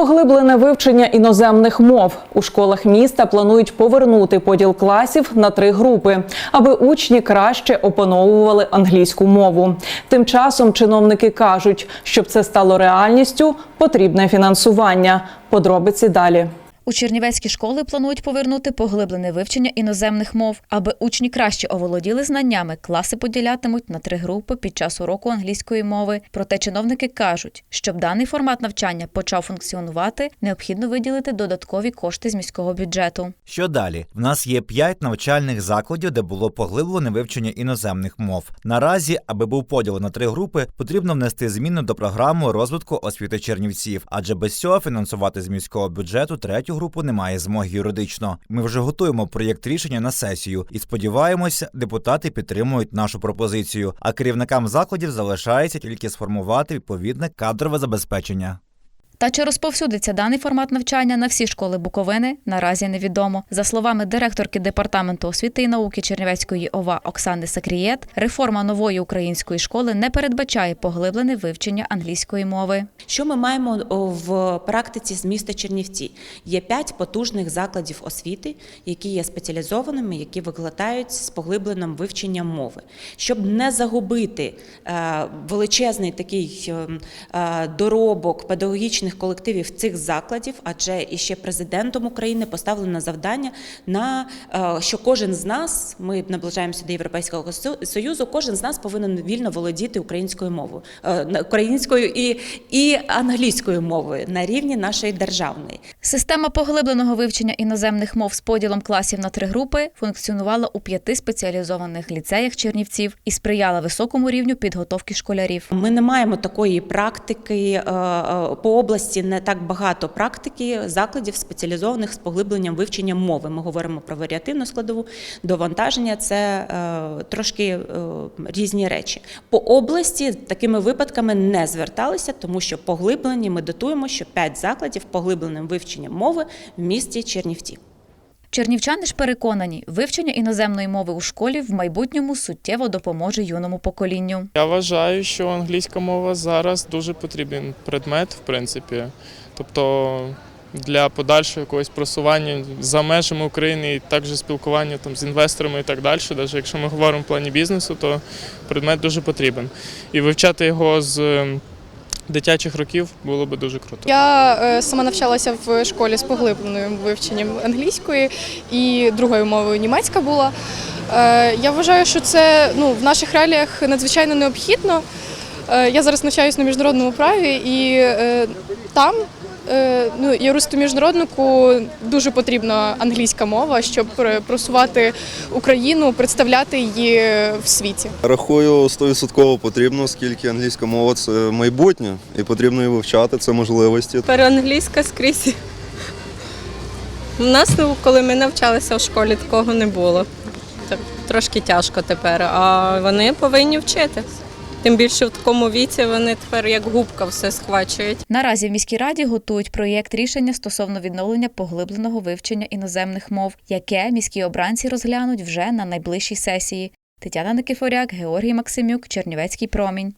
Поглиблене вивчення іноземних мов у школах міста планують повернути поділ класів на три групи, аби учні краще опановували англійську мову. Тим часом чиновники кажуть, щоб це стало реальністю, потрібне фінансування. Подробиці далі. У чернівецькі школи планують повернути поглиблене вивчення іноземних мов, аби учні краще оволоділи знаннями. Класи поділятимуть на три групи під час уроку англійської мови. Проте чиновники кажуть, щоб даний формат навчання почав функціонувати, необхідно виділити додаткові кошти з міського бюджету. Що далі? В нас є п'ять навчальних закладів, де було поглиблене вивчення іноземних мов. Наразі, аби був поділ на три групи, потрібно внести зміни до програми розвитку освіти чернівців, адже без цього фінансувати з міського бюджету третю групу немає змоги юридично. Ми вже готуємо проєкт рішення на сесію і сподіваємося, депутати підтримують нашу пропозицію. А керівникам закладів залишається тільки сформувати відповідне кадрове забезпечення. Та чи розповсюдиться даний формат навчання на всі школи Буковини, наразі невідомо. За словами директорки департаменту освіти і науки Чернівецької ОВА Оксани Сакрієт, реформа нової української школи не передбачає поглиблене вивчення англійської мови. Що ми маємо в практиці з міста Чернівці? Є п'ять потужних закладів освіти, які є спеціалізованими, які викладають з поглибленим вивченням мови. Щоб не загубити е, величезний такий е, е, доробок педагогічних колективів цих закладів, адже іще президентом України поставлено завдання на е, що кожен з нас, ми наближаємося до Європейського Союзу, кожен з нас повинен вільно володіти українською мовою, е, українською і, і англійською мовою на рівні нашої державної. Система поглибленого вивчення іноземних мов з поділом класів на три групи функціонувала у п'яти спеціалізованих ліцеях Чернівців і сприяла високому рівню підготовки школярів. Ми не маємо такої практики е, е, по області. Не так багато практики закладів спеціалізованих з поглибленням вивчення мови. Ми говоримо про варіативну складову довантаження. Це е, трошки різні речі. По області такими випадками не зверталися, тому що поглиблені ми датуємо, що 5 закладів поглибленим вивченням мови в місті Чернівці. Чернівчани ж переконані, вивчення іноземної мови у школі в майбутньому суттєво допоможе юному поколінню. Я вважаю, що англійська мова зараз дуже потрібен предмет, в принципі. Тобто для подальшого якогось просування за межами України і також спілкування там, з інвесторами і так далі. Навіть якщо ми говоримо в плані бізнесу, то предмет дуже потрібен. І вивчати його з дитячих років було би дуже круто. Я е, сама навчалася в школі з поглибленим вивченням англійської і другою мовою німецька була. Е, Я вважаю, що це ну, в наших реаліях надзвичайно необхідно. Е, Я зараз навчаюся на міжнародному праві і там. Е, Ну, юристу міжнароднику дуже потрібна англійська мова, щоб просувати Україну, представляти її в світі. Рахую, 100% потрібно, оскільки англійська мова це майбутнє, і потрібно її вивчати, це можливості. Тепер англійська скрізь. У нас, ну, коли ми навчалися в школі, такого не було. Трошки тяжко тепер, а вони повинні вчити. Тим більше в такому віці вони тепер як губка все схвачують. Наразі в міській раді готують проєкт рішення стосовно відновлення поглибленого вивчення іноземних мов, яке міські обранці розглянуть вже на найближчій сесії. Тетяна Никифоряк, Георгій Максимюк, Чернівецький промінь.